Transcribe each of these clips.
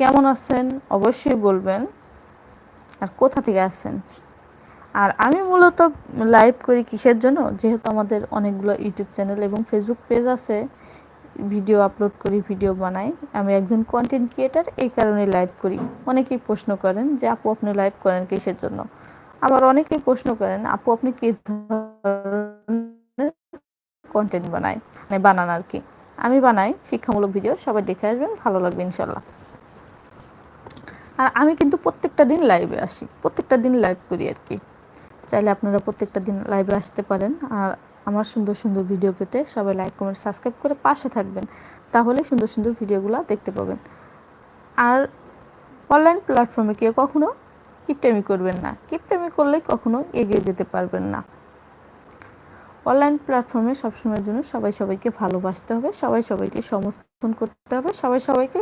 কেমন আছেন অবশ্যই বলবেন। আর কোথা থেকে আসছেন আর আমি মূলত লাইভ করি কিসের জন্য? যেহেতু আমাদের অনেকগুলো ইউটিউব চ্যানেল এবং ফেসবুক পেজ আছে ভিডিও আপলোড করি ভিডিও বানাই। আমি একজন কন্টেন্ট ক্রিয়েটার এই কারণে লাইভ করি। অনেকেই প্রশ্ন করেন যে, আপু, আপনি লাইভ করেন কিসের জন্য? আবার অনেকেই প্রশ্ন করেন, আপু, আপনি কি কন্টেন্ট বানায়? মানে বানান আর কি। আমি বানাই শিক্ষামূলক ভিডিও সবাই দেখে আসবেন, ভালো লাগবে ইনশাল্লাহ। আর আমি কিন্তু প্রত্যেকটা দিন লাইভে আসি। প্রত্যেকটা দিন লাইভ করি আর কি। চাইলে আপনারা প্রত্যেকটা দিন লাইভে আসতে পারেন। আর আমার সুন্দর সুন্দর ভিডিও পেতে সবাই লাইক কমেন্ট সাবস্ক্রাইব করে পাশে থাকবেন। তাহলে সুন্দর সুন্দর ভিডিওগুলো দেখতে পাবেন। আর অনলাইন প্ল্যাটফর্মে কেউ কখনো কিপটেমি করবেন না। কিপটেমি করলে কখনো এগিয়ে যেতে পারবেন না। অনলাইন প্ল্যাটফর্মে সবসময়ের জন্য সবাই সবাইকে ভালোবাসতে হবে। সবাই সবাইকে সমর্থন করতে হবে। সবাই সবাইকে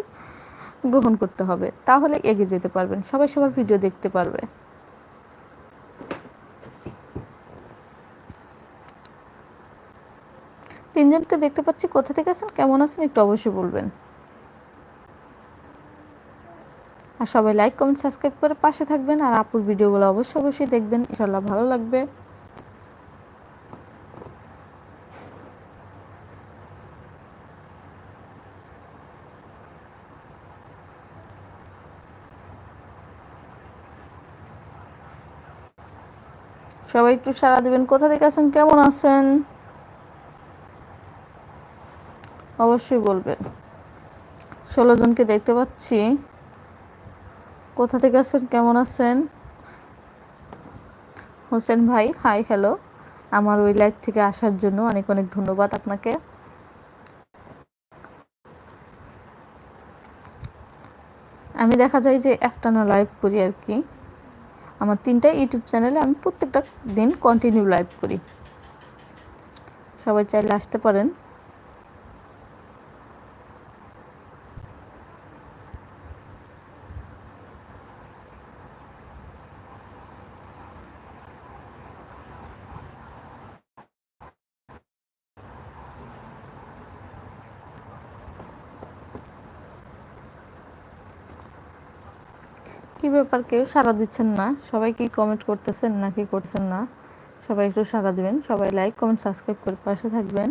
গ্রহণ করতে হবে, তাহলে এগিয়ে যেতে পারবেন। সবাই সবার ভিডিও দেখতে পারবে। তিনজনকে দেখতে পাচ্ছি, কোথা থেকে আছেন, কেমন আছেন, একটু অবশ্যই বলবেন। আর সবাই লাইক কমেন্ট সাবস্ক্রাইব করে পাশে থাকবেন, আর আপুর ভিডিওগুলো অবশ্যই অবশ্যই দেখবেন ইনশাল্লাহ ভালো লাগবে। সবাই একটু সারা দিবেন। কোথা থেকে আছেন? কেমন আছেন? অবশ্যই বলবেন। ষোলো জনকে দেখতে পাচ্ছি। কোথা থেকে আছেন? কেমন আছেন? হোসেন ভাই হাই হ্যালো আমার ওই লাইভ থেকে আসার জন্য অনেক অনেক ধন্যবাদ আপনাকে। আমি দেখা যায় যে একটানা লাইভ করি আর কি। আমার তিনটা ইউটিউব চ্যানেলে আমি প্রত্যেকটা দিন কন্টিনিউ লাইভ করি। সবাই চাইলে আসতে পারেন। ব্যাপার কেউ সাড়া দিচ্ছেন না। সবাই কি কমেন্ট করতেছেন না কি করছেন না? সবাই একটু সাড়া দিবেন। সবাই লাইক কমেন্ট সাবস্ক্রাইব করে পাশে থাকবেন।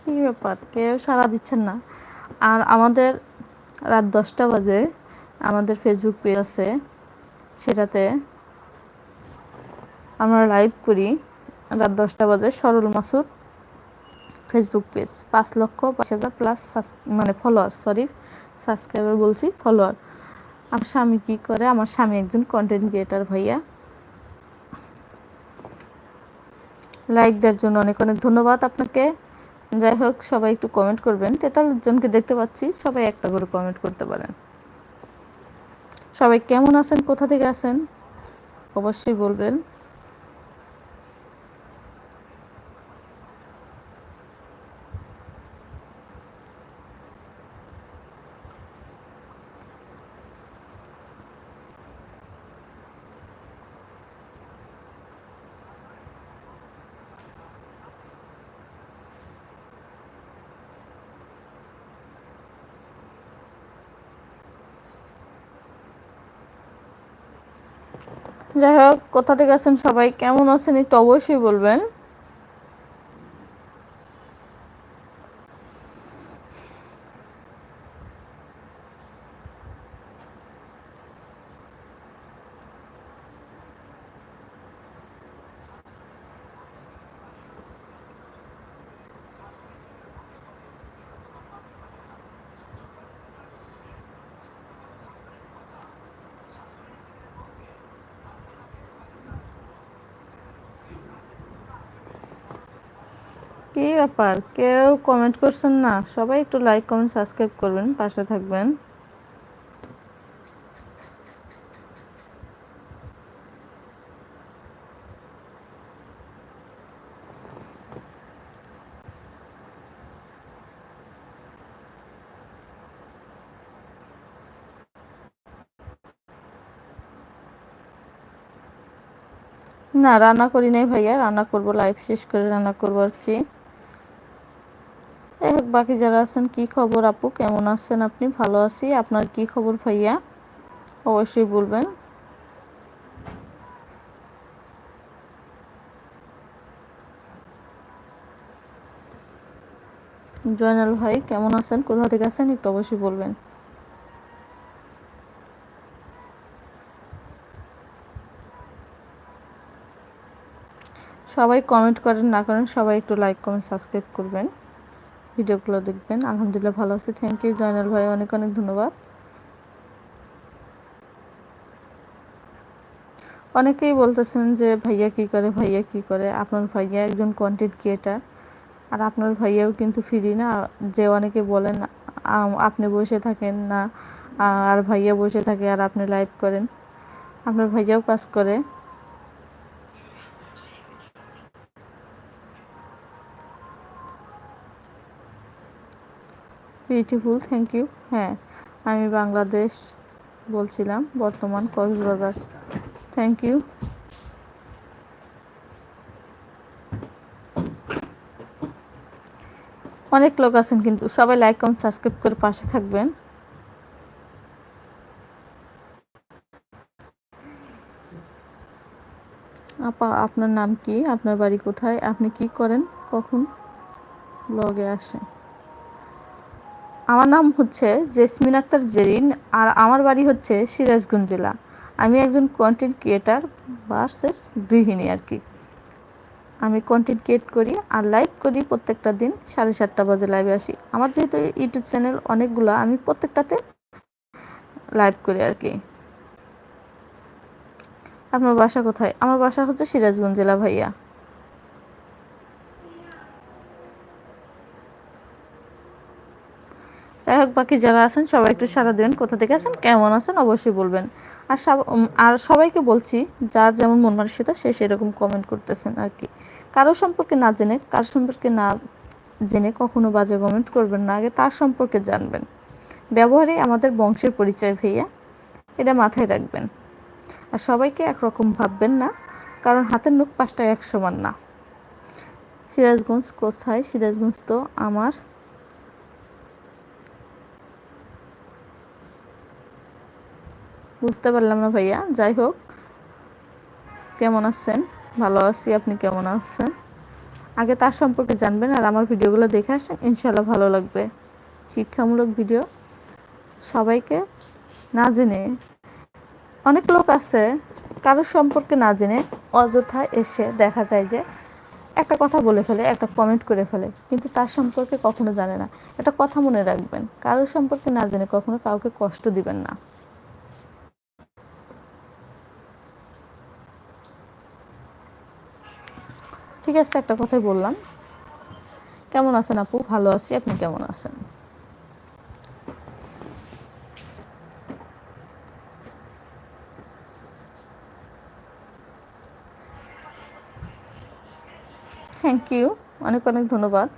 কি ব্যাপার? কেউ সাড়া দিচ্ছেন না। আর আমাদের রাত দশটা বাজে। আমাদের ফেসবুক পেজ আছে। সেটাতে আমরা লাইভ করি রাত দশটা বাজে, সরল মাসুদ ফেসবুক পেজ পাঁচ লক্ষ পাঁচ হাজার প্লাস মানে ফলোয়ার সরি সাবস্ক্রাইবার বলছি ফলোয়ার আমার স্বামী কী করে? আমার স্বামী একজন কন্টেন্ট ক্রিয়েটার ভাইয়া। লাইক দেওয়ার জন্য অনেক অনেক ধন্যবাদ আপনাকে। যাই হোক, সবাই একটু কমেন্ট করবেন। তেতাল্লিশ জনকে দেখতে পাচ্ছি, সবাই একটা করে কমেন্ট করতে পারেন। সবাই কেমন আছেন? কোথা থেকে আছেন? অবশ্যই বলবেন। যাই হোক কোথা থেকে আছেন সবাই? কেমন আছেন একটু অবশ্যই বলবেন কি ব্যাপার? কেউ কমেন্ট করছেন না। সবাই একটু লাইক কমেন্ট সাবস্ক্রাইব করবেন, পাশে থাকবেন। না, রান্না করি নাই ভাইয়া। রান্না করব লাইভ শেষ করে রান্না করব আর কি। বাকি যারা আছেন, কি খবর আপু? কেমন আছেন আপনি? ভালো আছি। আপনার কি খবর ভাইয়া? অবশ্যই বলবেন। জয়নাল ভাই, কেমন আছেন? কোথা থেকে আছেন? একটু অবশ্যই বলবেন। সবাই কমেন্ট করেন, না করেন, সবাই একটু লাইক কমেন্ট সাবস্ক্রাইব করবেন। ভিডিওগুলো দেখবেন। আলহামদুলিল্লাহ ভালো আছি। থ্যাংক ইউ জয়নাল ভাই। অনেক অনেক ধন্যবাদ। অনেকেই বলতেছেন যে, ভাইয়া কি করে? ভাইয়া কি করে? আপনার ভাইয়া একজন কন্টেন্ট ক্রিয়েটার আর আপনার ভাইয়াও কিন্তু ফ্রি না। যে অনেকে বলেন আপনি বসে থাকেন না। আর ভাইয়া বসে থাকে আর আপনি লাইভ করেন। আপনার ভাইয়াও কাজ করে। বিউটিফুল থ্যাংক ইউ হ্যাঁ আমি বাংলাদেশ বলছিলাম, বর্তমান কক্সবাজার। থ্যাংক ইউ অনেক লোক আছেন কিন্তু, সবাই লাইক কমেন্ট সাবস্ক্রাইব করে পাশে থাকবেন। আপা, আপনার নাম কি? আপনার বাড়ি কোথায়? আপনি কি করেন? কখন? ব্লগে আসেন। আমার নাম হচ্ছে জেসমিন আক্তার জেরিন আর আমার বাড়ি হচ্ছে সিরাজগঞ্জ জেলা। আমি একজন কন্টেন্ট ক্রিয়েটার বা গৃহিণী আর কি। আমি কন্টেন্ট ক্রিয়েট করি আর লাইভ করি প্রত্যেকটা দিন সাড়ে সাতটা বাজে লাইভে আসি। আমার যেহেতু ইউটিউব চ্যানেল অনেকগুলো, আমি প্রত্যেকটাতে লাইভ করি আর কি। আপনার বাসা কোথায়? আমার বাসা হচ্ছে সিরাজগঞ্জ জেলা ভাইয়া। যাই হোক, বাকি যারা আছেন, সবাই একটু সারা দেবেন, কোথা থেকে আছেন, কেমন আছেন, অবশ্যই বলবেন। আর সব আর সবাইকে বলছি, যার যেমন মন মানসিকতা, সে সেরকম কমেন্ট করতেছেন আর কি। কারও সম্পর্কে না জেনে, কার সম্পর্কে না জেনে কখনো বাজে কমেন্ট করবেন না, আগে তার সম্পর্কে জানবেন। ব্যবহারে আমাদের বংশের পরিচয় ভাইয়া, এটা মাথায় রাখবেন। আর সবাইকে একরকম ভাববেন না, কারণ হাতের নখ পাঁচটা এক সমান না। সিরাজগঞ্জ কোথায়? সিরাজগঞ্জ তো আমার বুঝতে পারলাম না ভাইয়া, যাই হোক। কেমন আছেন? ভালো আছি, আপনি কেমন আছেন? আগে তার সম্পর্কে জানবেন আর আমার ভিডিওগুলো দেখে আসেন ইনশাল্লাহ ভালো লাগবে। শিক্ষামূলক ভিডিও। সবাইকে না জেনে, অনেক লোক আছে কারোর সম্পর্কে না জেনে অযথা এসে দেখা যায় যে একটা কথা বলে ফেলে, একটা কমেন্ট করে ফেলে, কিন্তু তার সম্পর্কে কখনো জানে না। একটা কথা মনে রাখবেন কারোর সম্পর্কে না জেনে কখনো কাউকে কষ্ট দিবেন না। ঠিক আছে, একটা কথাই বললাম। কেমন আছেন আপু? ভালো আছি, আপনি কেমন আছেন? থ্যাংক ইউ অনেক অনেক ধন্যবাদ।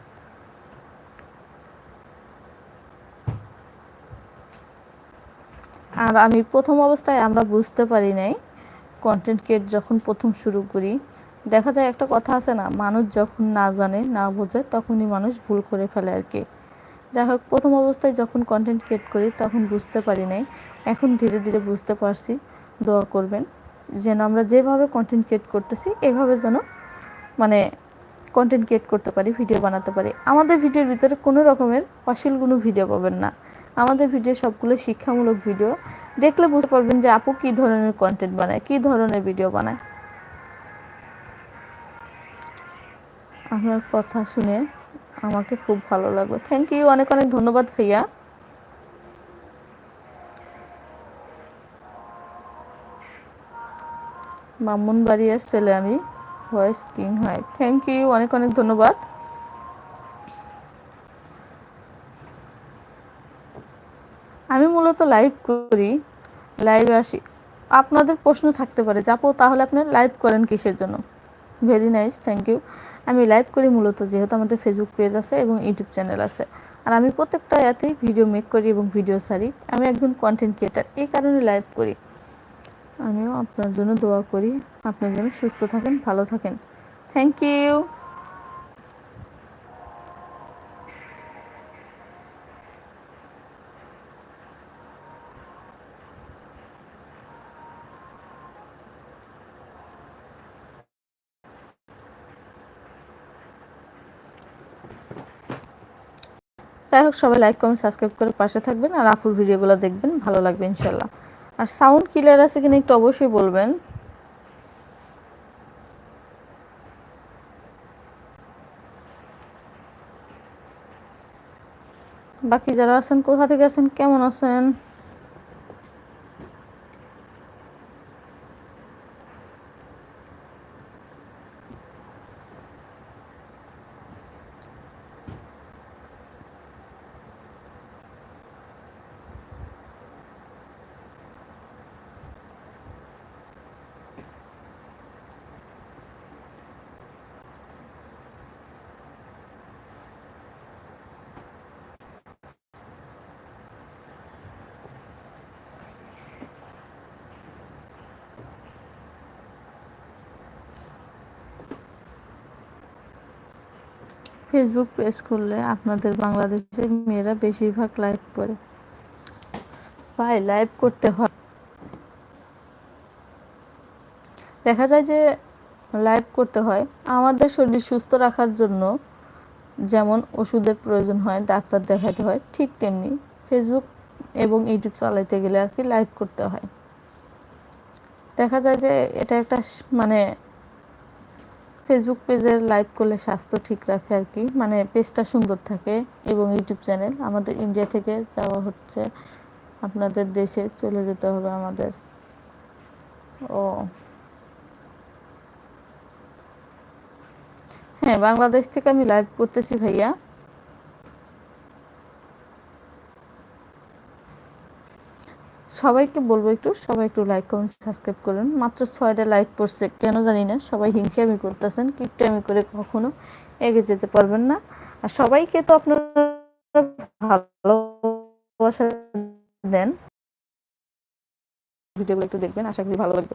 আর আমি প্রথম অবস্থায় আমরা বুঝতে পারি নাই কন্টেন্ট ক্রিয়েট যখন প্রথম শুরু করি দেখা যায় একটা কথা আছে না, মানুষ যখন না জানে, না বোঝে, তখনই মানুষ ভুল করে ফেলে আর কি। যাই হোক, প্রথম অবস্থায় যখন কন্টেন্ট ক্রিয়েট করি, তখন বুঝতে পারি নাই। এখন ধীরে ধীরে বুঝতে পারছি, দোয়া করবেন। যেন আমরা যেভাবে কন্টেন্ট ক্রিয়েট করতেছি, এভাবে যেন মানে কন্টেন্ট ক্রিয়েট করতে পারি ভিডিও বানাতে পারি। আমাদের ভিডিওর ভিতরে কোনো রকমের অশ্লীল কোনো ভিডিও পাবেন না। আমাদের ভিডিও সবগুলো শিক্ষামূলক ভিডিও দেখলে বুঝতে পারবেন যে আপু কী ধরনের কন্টেন্ট বানায়, কী ধরনের ভিডিও বানায়। আপনার কথা শুনে আমাকে খুব ভালো লাগল। থ্যাংক ইউ অনেক অনেক ধন্যবাদ ভাইয়া। বাড়িয়ার ছেলে আমি, ভয়েস কিং হয়। থ্যাংক ইউ অনেক অনেক ধন্যবাদ। আমি মূলত লাইভ করি লাইভে আসি। আপনাদের প্রশ্ন থাকতে পারে যাব তাহলে আপনার লাইভ করেন কিসের জন্য? ভেরি নাইস থ্যাংক ইউ আমি লাইভ করি মূলত যেহেতু আমাদের ফেসবুক পেজ আছে এবং ইউটিউব চ্যানেল আছে। আর আমি প্রত্যেকটা ইয়াতেই ভিডিও মেক করি এবং ভিডিও সারি আমি একজন কন্টেন্ট ক্রিয়েটার এই কারণে লাইভ করি। আমিও আপনার জন্য দোয়া করি। আপনার জন্য সুস্থ থাকেন, ভালো থাকেন। থ্যাংক ইউ যাই হোক, সবাই লাইক কমেন্ট সাবস্ক্রাইব করে পাশে থাকবেন আর আপুর ভিডিওগুলো দেখবেন, ভালো লাগবে ইনশাল্লাহ আর সাউন্ড ক্লিয়ার আছে কিনা একটু অবশ্যই বলবেন। বাকি যারা আছেন, কোথা থেকে আছেন, কেমন আছেন? ফেসবুক পেজ খুললে আপনাদের বাংলাদেশের মেয়েরা বেশিরভাগ লাইভ করে। ভাই লাইভ করতে হয়। দেখা যায় যে লাইভ করতে হয়। আমাদের শরীর সুস্থ রাখার জন্য যেমন ওষুধের প্রয়োজন হয়, ডাক্তার দেখাতে হয়, ঠিক তেমনি ফেসবুক এবং ইউটিউব চালাইতে গেলে আর কি লাইভ করতে হয়। দেখা যায় যে এটা একটা মানে ফেসবুক পেজের লাইভ করলে স্বাস্থ্য ঠিক রাখে আর কি। মানে পেজটা সুন্দর থাকে এবং ইউটিউব চ্যানেল আমাদের ইন্ডিয়া থেকে যাওয়া হচ্ছে। আপনাদের দেশে চলে যেতে হবে আমাদের। ও। হ্যাঁ বাংলাদেশ থেকে আমি লাইভ করতেছি ভাইয়া। সবাইকে বলব একটু, সবাই একটু লাইক কমেন্ট সাবস্ক্রাইব করুন। মাত্র ছয়টা লাইক পড়ছে, কেন জানি না, সবাই হিংসামি করতেছেন, কিপটামি করে কখনো এগিয়ে যেতে পারবেন না। আর সবাইকে তো আপনার ভালোবাসা দেন। ভিডিওগুলো একটু দেখবেন, আশা করি ভালো লাগবে।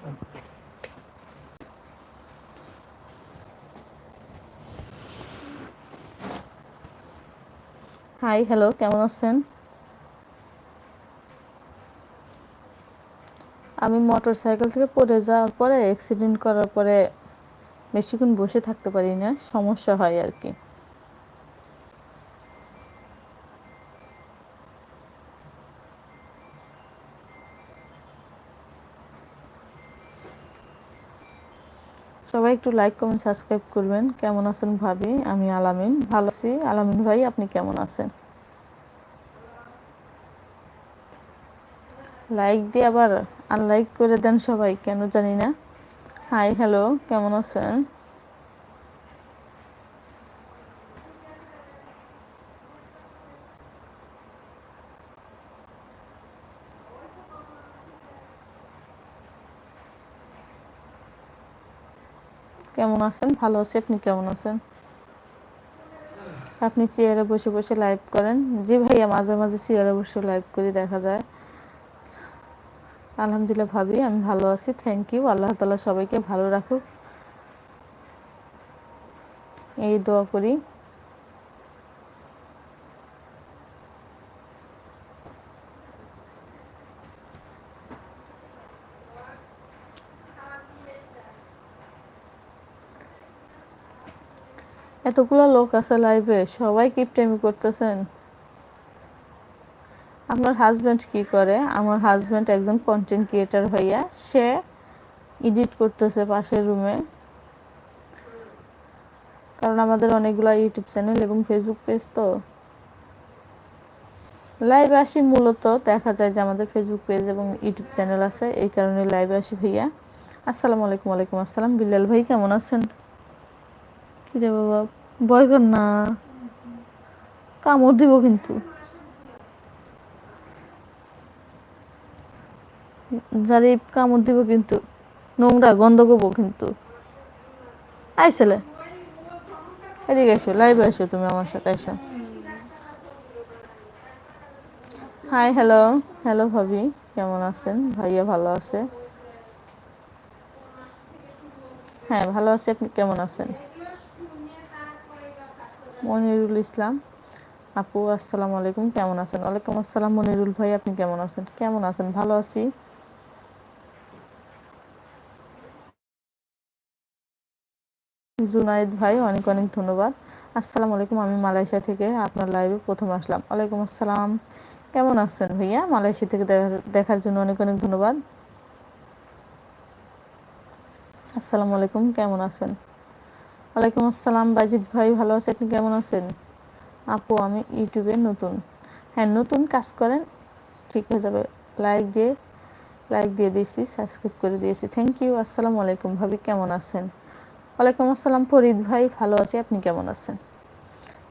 হাই হ্যালো কেমন আছেন? আমি মোটর সাইকেল থেকে পড়ে যাওয়ার পরে অ্যাক্সিডেন্ট করার পরে বেশিক্ষণ বসে থাকতে পারি না, সমস্যা হয় আর কি। সবাই একটু লাইক কমেন্ট সাবস্ক্রাইব করবেন। কেমন আছেন ভাবি? আমি আলামিন, ভালো আছি। আলামিন ভাই, আপনি কেমন আছেন? লাইক দিয়ে আবার আনলাইক করে দেন সবাই, কেন জানি না। হাই হ্যালো কেমন আছেন? কেমন আছেন? ভালো আছি, আপনি কেমন আছেন? আপনি চেয়ারে বসে বসে লাইভ করেন। জি ভাইয়া, মাঝে মাঝে চেয়ারে বসে লাইভ করি, দেখা যায়। আলহামদুলিল্লাহ ভাবি, আমি ভালো আছি থ্যাংক ইউ আল্লাহ তালা সবাইকে ভালো রাখুক। এই দোয়া করি। এতগুলো লোক আছে লাইভে সবাই কিপটেমি করতেছেন। আপনার হাজব্যান্ড কি করে? আমার হাজব্যান্ড একজন কন্টেন্ট ক্রিয়েটার হইয়া সে এডিট করতেছে পাশের রুমে কারণ আমাদের অনেকগুলো ইউটিউব চ্যানেল এবং ফেসবুক পেজ তো। লাইভ আসি মূলত, দেখা যায় যে আমাদের ফেসবুক পেজ এবং ইউটিউব চ্যানেল আছে, এই কারণে লাইভ আসি ভাইয়া। আসসালামু আলাইকুম, ওয়ালাইকুম আসসালাম। বিল্লাল ভাই, কেমন আছেন? কিরে বাবা? ভয় কর না। কামড় দিব কিন্তু। যারে কামড় দিব কিন্তু, নোংরা গন্ধ করব কিন্তু। আইসলে। এদিকে এসো লাইভে এসো তুমি আমার সাথে এসো। হাই হ্যালো হ্যালো ভাবি, কেমন আছেন? ভাইয়া ভালো আছে? হ্যাঁ ভালো আছি, আপনি কেমন আছেন? মনিরুল ইসলাম। আপু, আসসালামু আলাইকুম, কেমন আছেন? ওয়ালাইকুম আসসালাম মনিরুল ভাই, আপনি কেমন আছেন? কেমন আছেন? ভালো আছি। জুনাইদ ভাই, অনেক অনেক ধন্যবাদ। আসসালামু আলাইকুম, আমি মালয়েশিয়া থেকে আপনার লাইভে প্রথম আসলাম। ওয়ালাইকুম আসসালাম। কেমন আছেন ভাইয়া? মালয়েশিয়া থেকে দেখার জন্য অনেক অনেক ধন্যবাদ। আসসালামু আলাইকুম, কেমন আছেন? ওয়ালাইকুম আসসালাম বাজিদ ভাই, ভালো আছে আপনি কেমন আছেন? আপু, আমি ইউটিউবে নতুন। হ্যাঁ নতুন কাজ করেন, ঠিক হয়ে যাবে। লাইক দিয়ে লাইক দিয়ে দিয়েছি, সাবস্ক্রাইব করে দিয়েছি। থ্যাংক ইউ, আসসালামু আলাইকুম ভাবি, কেমন আছেন? ওয়ালাইকুম আসসালাম, ফরিদ ভাই, ভালো আছি। আপনি কেমন আছেন?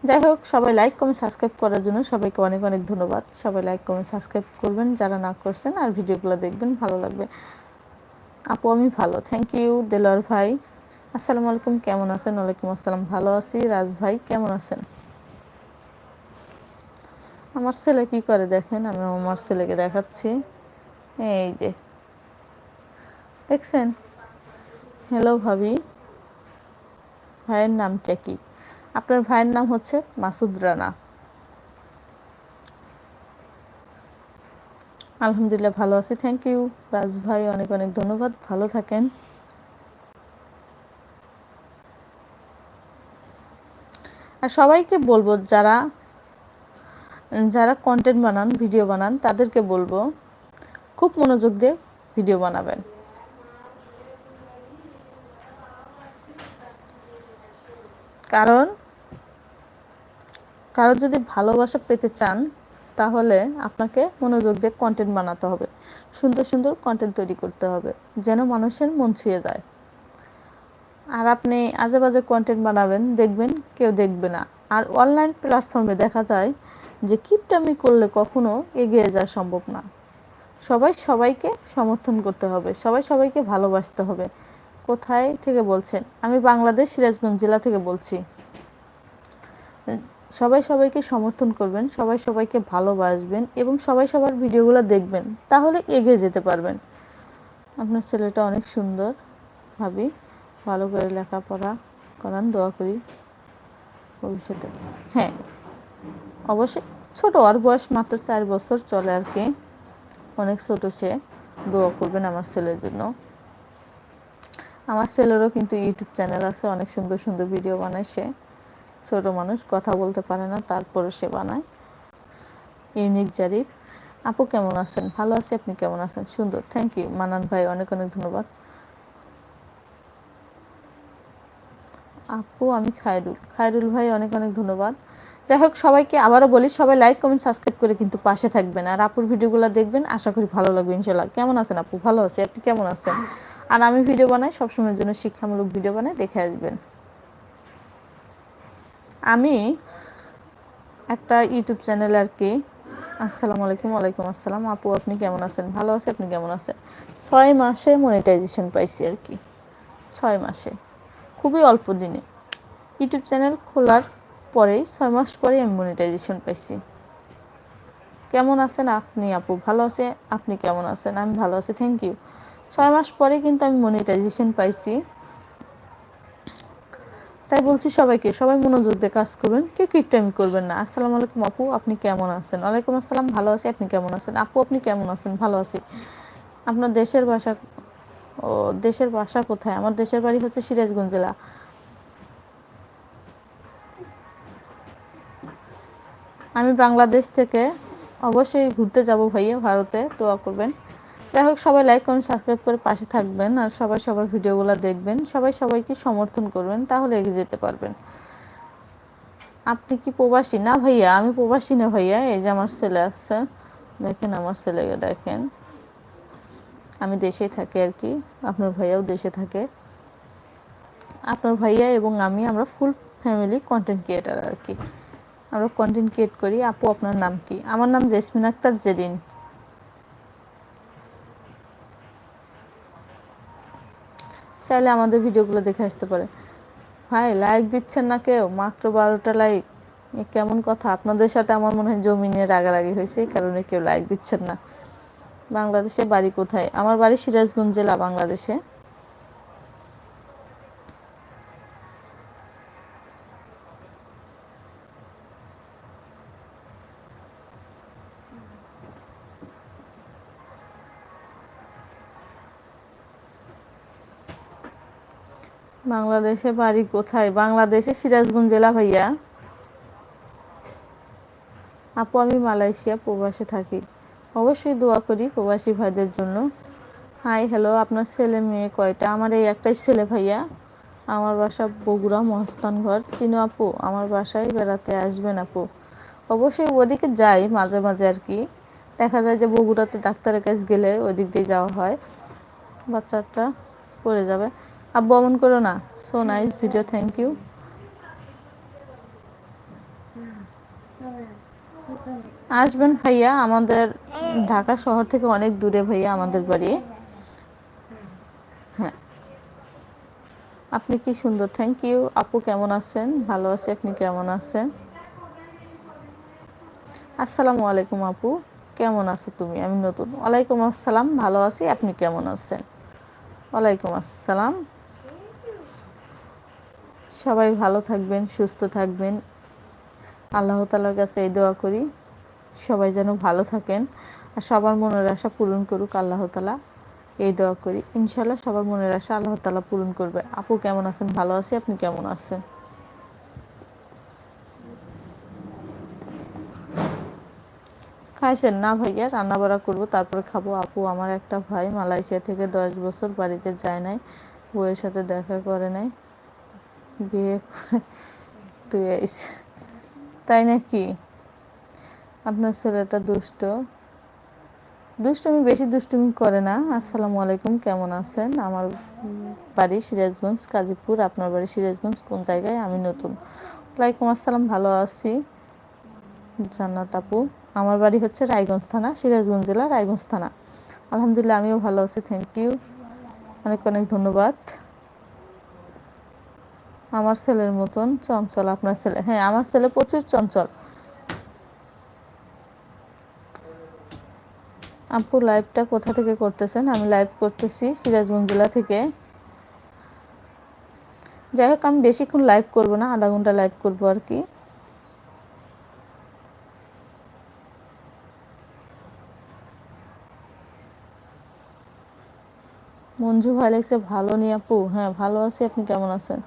যাই হোক, সবাই লাইক কমেন্ট সাবস্ক্রাইব করার জন্য সবাইকে অনেক অনেক ধন্যবাদ। সবাই লাইক কমেন্ট সাবস্ক্রাইব করবেন, যারা না করছেন আর ভিডিওগুলো দেখবেন, ভালো লাগবে। আপু, আমি ভালো থ্যাংক ইউ দেলোয়ার ভাই। আসসালামু আলাইকুম, কেমন আছেন? ওয়ালাইকুম আসসালাম, ভালো আছি। রাজ ভাই, কেমন আছেন? আমার ছেলে কি করে দেখেন? আমি আমার ছেলেকে দেখাচ্ছি। এই যে, দেখছেন? হ্যালো ভাবি। ভাইয়ের নামটা কি? আপনার ভাইয়ের নাম হচ্ছে মাসুদ রানা। আলহামদুলিল্লাহ ভালো আছি থ্যাংক ইউ রাজ ভাই, অনেক অনেক ধন্যবাদ, ভালো থাকেন। আর সবাইকে বলব, যারা যারা কন্টেন্ট বানান ভিডিও বানান, তাদেরকে বলব, খুব মনোযোগ দিয়ে ভিডিও বানাবেন। কারণ কারও যদি ভালোবাসা পেতে চান, তাহলে আপনাকে মনোযোগ দিয়ে কন্টেন্ট বানাতে হবে। সুন্দর সুন্দর কন্টেন্ট তৈরি করতে হবে, যেন মানুষের মন ছুঁয়ে যায়। আর আপনি আজে বাজে কন্টেন্ট বানাবেন, দেখবেন কেউ দেখবে না। আর অনলাইন প্ল্যাটফর্মে দেখা যায় যে কিপটামি করলে কখনো এগিয়ে যাওয়া সম্ভব না। সবাই সবাইকে সমর্থন করতে হবে, সবাই সবাইকে ভালোবাসতে হবে। কোথায় থেকে বলছেন? আমি বাংলাদেশ সিরাজগঞ্জ জেলা থেকে বলছি। সবাই সবাইকে সমর্থন করবেন, সবাই সবাইকে ভালোবাসবেন এবং সবাই সবার ভিডিওগুলো দেখবেন, তাহলে এগিয়ে যেতে পারবেন। আপনার ছেলেটা অনেক সুন্দর, ভাবি। ভালো করে লেখাপড়া করান, দোয়া করি ভবিষ্যতে। হ্যাঁ অবশ্যই ছোট, আর বয়স মাত্র চার বছর চলে আর কি। অনেক ছোট সে, দোয়া করবেন আমার ছেলের জন্য। আমার ছেলেরও কিন্তু ইউটিউব চ্যানেল আছে, অনেক সুন্দর সুন্দর ভিডিও বানায় সে। ছোট মানুষ, কথা বলতে পারে না তারপরে সে বানায়। ইউনিক জারিফ আপু কেমন আছেন? ভালো আছে, আপনি কেমন আছেন? সুন্দর থ্যাংক ইউ মানান ভাই, অনেক অনেক ধন্যবাদ। আপু, আমি খায়রুল। খায়রুল ভাই, অনেক অনেক ধন্যবাদ। যাই হোক, সবাইকে আবারও বলি, সবাই লাইক কমেন্ট সাবস্ক্রাইব করে কিন্তু পাশে থাকবেন। আর আপুর ভিডিওগুলো দেখবেন, আশা করি ভালো লাগবে ইনশাল্লাহ কেমন আছেন আপু? ভালো আছে। আপনি কেমন আছেন? আর আমি ভিডিও বানাই, সবসময়ের জন্য শিক্ষামূলক ভিডিও বানাই, দেখে আসবেন। আমি একটা ইউটিউব চ্যানেল আর কি। আসসালামু আলাইকুম, ওয়ালাইকুম আসসালাম। আপু, আপনি কেমন আছেন? ভালো আছে, আপনি কেমন আছেন? ছয় মাসে মনিটাইজেশন পাইছি আর কি। ছয় মাসে। খুবই অল্প দিনে। ইউটিউব চ্যানেল খোলার পরেই, ছয় মাস পরেই আমি মনিটাইজেশন পাইছি। কেমন আছেন আপনি, আপু? ভালো আছে? আপনি কেমন আছেন? আমি ভালো আছি থ্যাংক ইউ ছয় মাস পরে কিন্তু আমি মনিটাইজেশন পাইছি। তাই বলছি সবাইকে, সবাই মনোযোগ দিয়ে কাজ করবেন, কেউ কিপটামি করবেন না। আসসালামু আলাইকুম আপু, আপনি কেমন আছেন? ওয়ালাইকুম আসসালাম, ভালো আছি, আপনি কেমন আছেন? আপু, আপনি কেমন আছেন? ভালো আছি। আপনার দেশের ভাষা, ও, দেশের বাসা কোথায়? আমার দেশের বাড়ি হচ্ছে সিরাজগঞ্জ জেলা। আমি বাংলাদেশ থেকে অবশ্যই ঘুরতে যাব ভাইয়া, ভারতে। দোয়া করবেন। যাই হোক, সবাই লাইক কমেন্ট সাবস্ক্রাইব করে পাশে থাকবেন আর সবাই সবার ভিডিওগুলো দেখবেন। সবাই সবাইকে সমর্থন করবেন, তাহলে এগিয়ে যেতে পারবেন। আপনি কি প্রবাসী? না ভাইয়া, আমি প্রবাসী না ভাইয়া, এই যে আমার ছেলে আসছে দেখেন আমার ছেলেকে দেখেন। আমি দেশে থাকি আর কি, আপনার ভাইয়াও দেশে থাকে। আপনার ভাইয়া এবং আমি, আমরা ফুল ফ্যামিলি কন্টেন্ট ক্রিয়েটার আর কি। আমরা কন্টেন্ট ক্রিয়েট করি। আপু, আপনার নাম কি? আমার নাম জেসমিন আক্তার জেরিন। চাইলে আমাদের ভিডিওগুলো দেখে আসতে পারে। ভাই লাইক দিচ্ছেন না কেউ? মাত্র বারোটা লাইক কেমন কথা? আপনাদের সাথে আমার মনে হয় জমি নিয়ে রাগারাগি হয়েছে, এই কারণে কেউ লাইক দিচ্ছেন না। বাংলাদেশে বাড়ি কোথায়? আমার বাড়ি সিরাজগঞ্জ জেলা, বাংলাদেশে। বাংলাদেশে বাড়ি কোথায়? বাংলাদেশে সিরাজগঞ্জ জেলা ভাইয়া। আপু, আমি মালয়েশিয়া প্রবাসে থাকি। অবশ্যই দোয়া করি প্রবাসী ভাইদের জন্য। হাই, হ্যালো, আপনার ছেলে মেয়ে কয়টা? আমার এই একটাই ছেলে ভাইয়া। আমার বাসা বগুড়া মহস্তানঘর চিনো আপু, আমার বাসায় বেড়াতে আসবেন আপু। অবশ্যই ওদিকে যাই মাঝে মাঝে আর কি। দেখা যায় যে বগুড়াতে ডাক্তারের কাছে গেলে ওদিক দিয়ে যাওয়া হয়। বাচ্চাটা পড়ে যাবে। আব্বু, অমন করো না। So nice video thank you আসবেন ভাইয়া, আমাদের ঢাকা শহর থেকে অনেক দূরে ভাইয়া আমাদের বাড়ি। হ্যাঁ। আপনি কি সুন্দর থ্যাংক ইউ আপু কেমন আছেন? ভালো আছি, আপনি কেমন আছেন? আসসালামু আলাইকুম আপু, কেমন আছো তুমি? আমি নতুন। ওয়ালাইকুম আসসালাম, ভালো আছি, আপনি কেমন আছেন? ওয়ালাইকুম আসসালাম। সবাই ভালো থাকবেন, সুস্থ থাকবেন। আল্লাহ তালার কাছে এই দোয়া করি, সবাই যেন ভালো থাকেন। আর সবার মনের আশা পূরণ করুক আল্লাহ তালা এই দোয়া করি। ইনশাল্লাহ সবার মনের আশা আল্লাহ তালা পূরণ করবে। আপু কেমন আছেন? ভালো আছি? আপনি কেমন আছেন? খাইছেন না ভাইয়া? রান্না বাড়া করব, তারপরে খাব। আপু আমার একটা ভাই মালয়েশিয়া থেকে দশ বছর বাড়িতে যায় নাই, বউয়ের সাথে দেখা করে নাই। বিয়ে করে তুই আইস। তাই নাকি? আপনার ছেলেটা দুষ্ট। দুষ্টুমি বেশি দুষ্টুমি করে না। আসসালামু আলাইকুম, কেমন আছেন? আমার বাড়ি সিরাজগঞ্জ, কাজীপুর। আপনার বাড়ি সিরাজগঞ্জ, কোন জায়গায়? আমি নতুন। ওয়ালাইকুম আসসালাম, ভালো আছি। জান্নাত আপু। আমার বাড়ি হচ্ছে রায়গঞ্জ থানা, সিরাজগঞ্জ জেলা রায়গঞ্জ থানা। আলহামদুলিল্লাহ, আমিও ভালো আছি থ্যাংক ইউ অনেক অনেক ধন্যবাদ। আমার ছেলের মতন চঞ্চল, আপনার ছেলে। হ্যাঁ আমার ছেলে প্রচুর চঞ্চল। আপু লাইভটা কোথা থেকে করতেছেন? আমি লাইভ করতেছি সিরাজগঞ্জ জেলা থেকে। যাই হোক, আমি বেশিক্ষণ লাইভ করব না, আধা ঘণ্টা লাইভ করব আর কি। মঞ্জু ভাই লাগছে ভালো নি আপু। হ্যাঁ ভালো আছি, আপনি কেমন আছেন?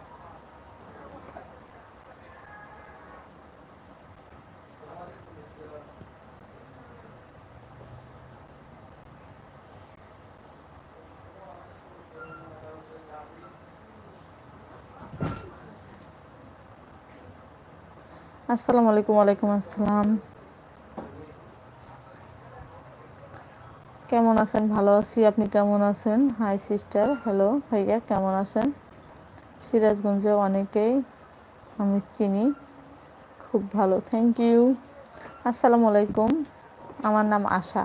আসসালামু আলাইকুম, ওয়ালাইকুম আসসালাম। কেমন আছেন? ভালো আছি। আপনি কেমন আছেন? হাই সিস্টার হ্যালো ভাইয়া, কেমন আছেন? সিরাজগঞ্জে অনেকেই আমি চিনি। খুব ভালো থ্যাংক ইউ আসসালামু আলাইকুম। আমার নাম আশা।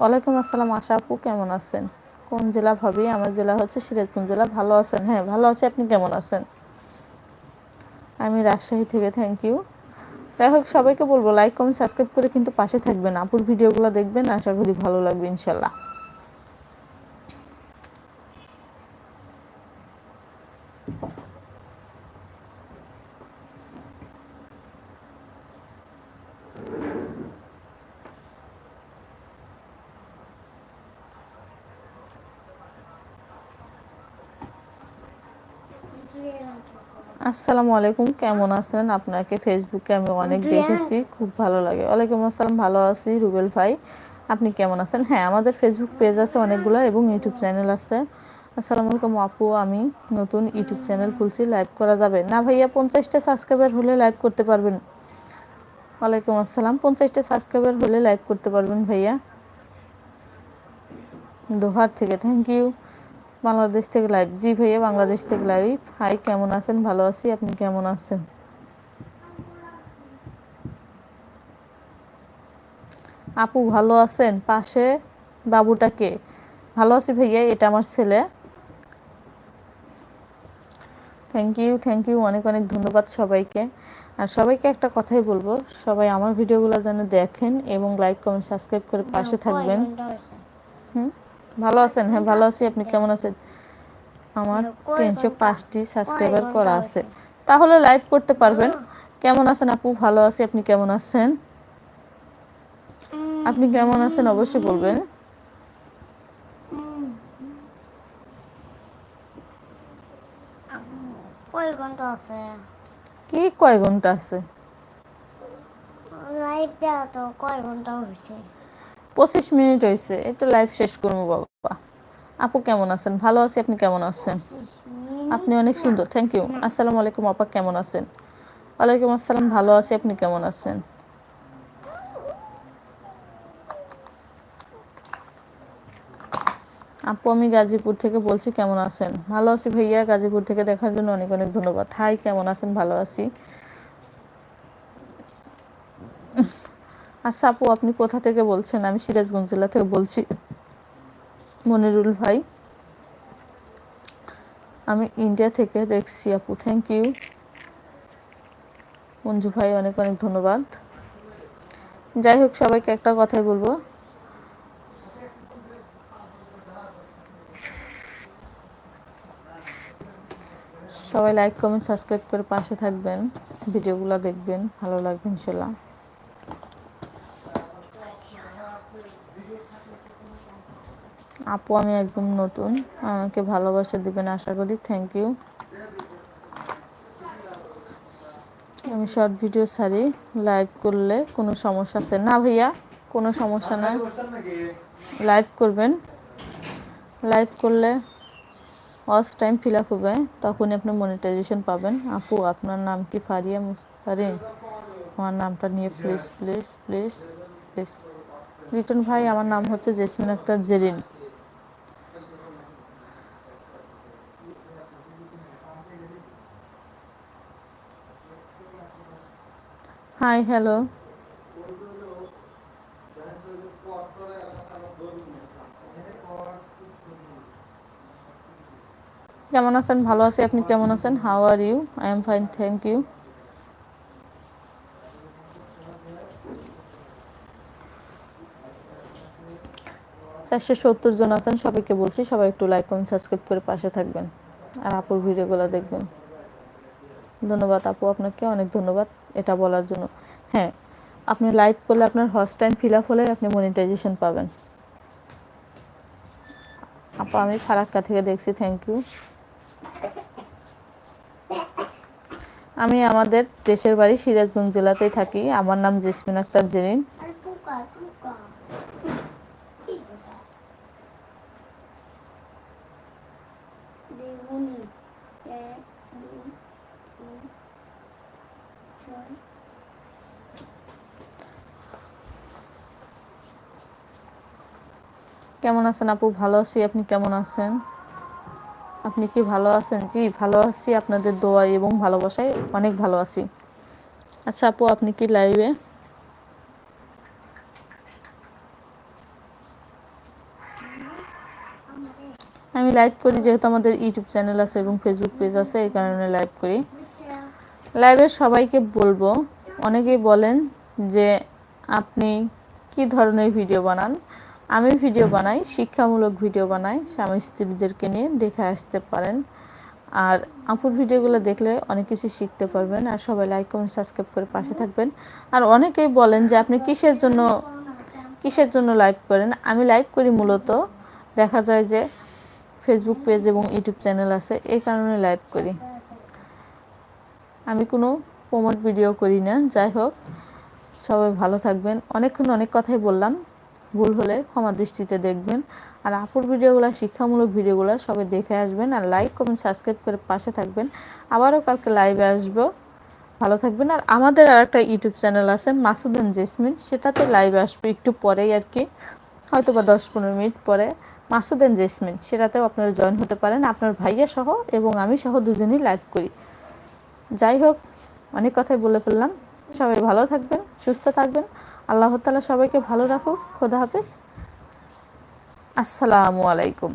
ওয়ালাইকুম আসসালাম, আশা আপু, কেমন আছেন? কোন জেলা ভাবি? আমার জেলা হচ্ছে সিরাজগঞ্জ জেলা। ভালো আছেন? হ্যাঁ ভালো আছি। আপনি কেমন আছেন? আমি রাজশাহী থেকে থ্যাংক ইউ যাই হোক, সবাইকে বলব লাইক কমেন্ট সাবস্ক্রাইব করে কিন্তু পাশে থাকবেন। আপুর ভিডিওগুলো দেখবেন, আশা করি ভালো লাগবে, ইনশাল্লাহ। আসসালামু আলাইকুম কেমন আছেন? আপনাকে ফেসবুকে আমি অনেক দেখেছি খুব ভালো লাগে। ওয়ালাইকুম আসসালাম ভালো আছি রুবেল ভাই। আপনি কেমন আছেন? হ্যাঁ আমাদের ফেসবুক পেজ আছে অনেকগুলো এবং ইউটিউব চ্যানেল আছে। আসসালামু আলাইকুম আপু আমি নতুন ইউটিউব চ্যানেল খুলছি লাইভ করা যাবে। না ভাইয়া পঞ্চাশটা সাবস্ক্রাইবার হলে লাইভ করতে পারবেন। ওয়ালাইকুম আসসালাম পঞ্চাশটা সাবস্ক্রাইবার হলে লাইভ করতে পারবেন ভাইয়া। দোহার থেকে থ্যাংক ইউ বাংলাদেশ থেকে লাইভ জি ভাইয়া বাংলাদেশ থেকে লাইভ হাই কেমন আছেন? ভালো আছি আপনি কেমন আছেন? আপু ভালো আছেন? পাশে বাবুটাকে ভালো আছি ভাইয়া এটা আমার ছেলে। থ্যাংক ইউ থ্যাংক ইউ অনেক অনেক ধন্যবাদ সবাইকে। আর সবাইকে একটা কথাই বলব সবাই আমার ভিডিওগুলো যেন দেখেন এবং লাইক কমেন্ট সাবস্ক্রাইব করে পাশে থাকবেন। হুম? ভালো আছেন? হ্যাঁ ভালো আছি। আপনি কেমন আছেন? আমার তিনশো পাঁচটি সাবস্ক্রাইবার করা আছে। তাহলে লাইভ করতে পারবেন। কেমন আছেন আপু? ভালো আছি। আপনি কেমন আছেন? আপনি কেমন আছেন? অবশ্যই বলবেন। কয় ঘণ্টা আছে? কি কয় ঘণ্টা আছে? লাইভ দেওয়া তো কয় ঘণ্টা হয়েছে পঁচিশ মিনিট হয়েছে এই তো লাইভ শেষ করব বাবা। আপু কেমন আছেন? ভালো আছি, আপনি কেমন আছেন? আপনি অনেক সুন্দর থ্যাংক ইউ আসসালামু আলাইকুম, আপা কেমন আছেন? ওয়ালাইকুম আসসালাম, ভালো আছি, আপনি কেমন আছেন? আপু, আমি গাজীপুর থেকে বলছি, কেমন আছেন? ভালো আছি ভাইয়া, গাজীপুর থেকে দেখার জন্য অনেক অনেক ধন্যবাদ। হাই কেমন আছেন? ভালো আছি। আচ্ছা আপু, আপনি কোথা থেকে বলছেন? আমি সিরাজগঞ্জ জেলা থেকে বলছি। মনিরুল ভাই, আমি ইন্ডিয়া থেকে দেখছি আপু থ্যাংক ইউ মঞ্জু ভাই, অনেক অনেক ধন্যবাদ। যাই হোক, সবাইকে একটা কথাই বলব। সবাই লাইক কমেন্ট সাবস্ক্রাইব করে পাশে থাকবেন। ভিডিওগুলো দেখবেন, ভালো লাগবে, ইনশাল্লাহ। আপু, আমি একদম নতুন। আমাকে ভালোবাসা দিবেন, আশা করি। থ্যাংক ইউ আমি শর্ট ভিডিও ছাড়ি লাইভ করলে কোনো সমস্যা আছে? না ভাইয়া, কোনো সমস্যা নাই। লাইভ করবেন। লাইভ করলে ওয়াচ টাইম ফিল আপ হবে, তখনই আপনি মনিটাইজেশন পাবেন। আপু, আপনার নাম কি? ফারিয়া মুস্তারিন আমার নামটা নিয়ে please please please please Riton ভাই, আমার নাম হচ্ছে জেসমিন আক্তার জেরিন। হাই হ্যালো কেমন আছেন? ভালো আছি, আপনি কেমন আছেন? How are you I am fine thank you চারশো সত্তর জন আছেন, সবাইকে বলছি, সবাই একটু লাইক কমেন্ট সাবস্ক্রাইব করে পাশে থাকবেন। আর আপুর ভিডিওগুলো দেখবেন। ধন্যবাদ আপু, আপনাকে অনেক ধন্যবাদ এটা বলার জন্য। হ্যাঁ আপনি লাইভ করলে আপনার হস্ট টাইম ফিল আপ হলে আপনি মনিটাইজেশন পাবেন। আপু, আমি ফারাক্কা থেকে দেখছি থ্যাংক ইউ আমি আমাদের দেশের বাড়ি সিরাজগঞ্জ জেলাতেই থাকি। আমার নাম জেসমিন আক্তার জেরিন। আরে পোকা কেমন আছেন আপু? ভালো আছি। আপনি কেমন আছেন? আপনি কি ভালো আছেন? জি, ভালো আছি। আপনাদের দোয়া এবং ভালোবাসায় অনেক ভালো আছি। আচ্ছা আপু, আপনি কি লাইভে আমি লাইভ করি যেহেতু আমাদের ইউটিউব চ্যানেল আছে এবং ফেসবুক পেজ আছে, এই কারণে লাইভ করি। লাইভের সবাইকে বলব, অনেকেই বলেন যে আপনি কি ধরনের ভিডিও বানান? আমি ভিডিও বানাই, শিক্ষামূলক ভিডিও বানাই, স্বামী স্ত্রীদেরকে নিয়ে দেখে আসতে পারেন। আর আপুর ভিডিওগুলো দেখলে অনেক কিছু শিখতে পারবেন। আর সবাই লাইক কমেন্ট সাবস্ক্রাইব করে পাশে থাকবেন। আর অনেকেই বলেন যে আপনি কিসের জন্য কিসের জন্য লাইভ করেন? আমি লাইভ করি মূলত, দেখা যায় যে ফেসবুক পেজ এবং ইউটিউব চ্যানেল আছে, এই কারণে লাইভ করি। আমি কোনো প্রমোট ভিডিও করি না, যাই হোক, সবাই ভালো থাকবেন। অনেকক্ষণ অনেক কথাই বললাম, ভুল হলে ক্ষমা দৃষ্টিতে দেখবেন। আর আপুর ভিডিওগুলো, শিক্ষামূলক ভিডিওগুলো সবাই দেখে আসবেন আর লাইক কমেন্ট সাবস্ক্রাইব করে পাশে থাকবেন। আবারও কালকে লাইভে আসব। ভালো থাকবেন। আর আমাদের আর একটা ইউটিউব চ্যানেল আছে, মাসুদান জেসমিন। সেটাতে লাইভে আসবে একটু পরেই আর কি হয়তো বা দশ পনেরো মিনিট পরে। মাসুদান জেসমিন, সেটাতেও আপনারা জয়েন হতে পারেন। আপনার ভাইয়া সহ এবং আমি সহ দুজনেই লাইভ করি। যাই হোক, অনেক কথাই বলে ফেললাম। সবাই ভালো থাকবেন, সুস্থ থাকবেন। আল্লাহ তালা সবাইকে ভালো রাখুক। খোদা হাফেজ। আসসালামু আলাইকুম।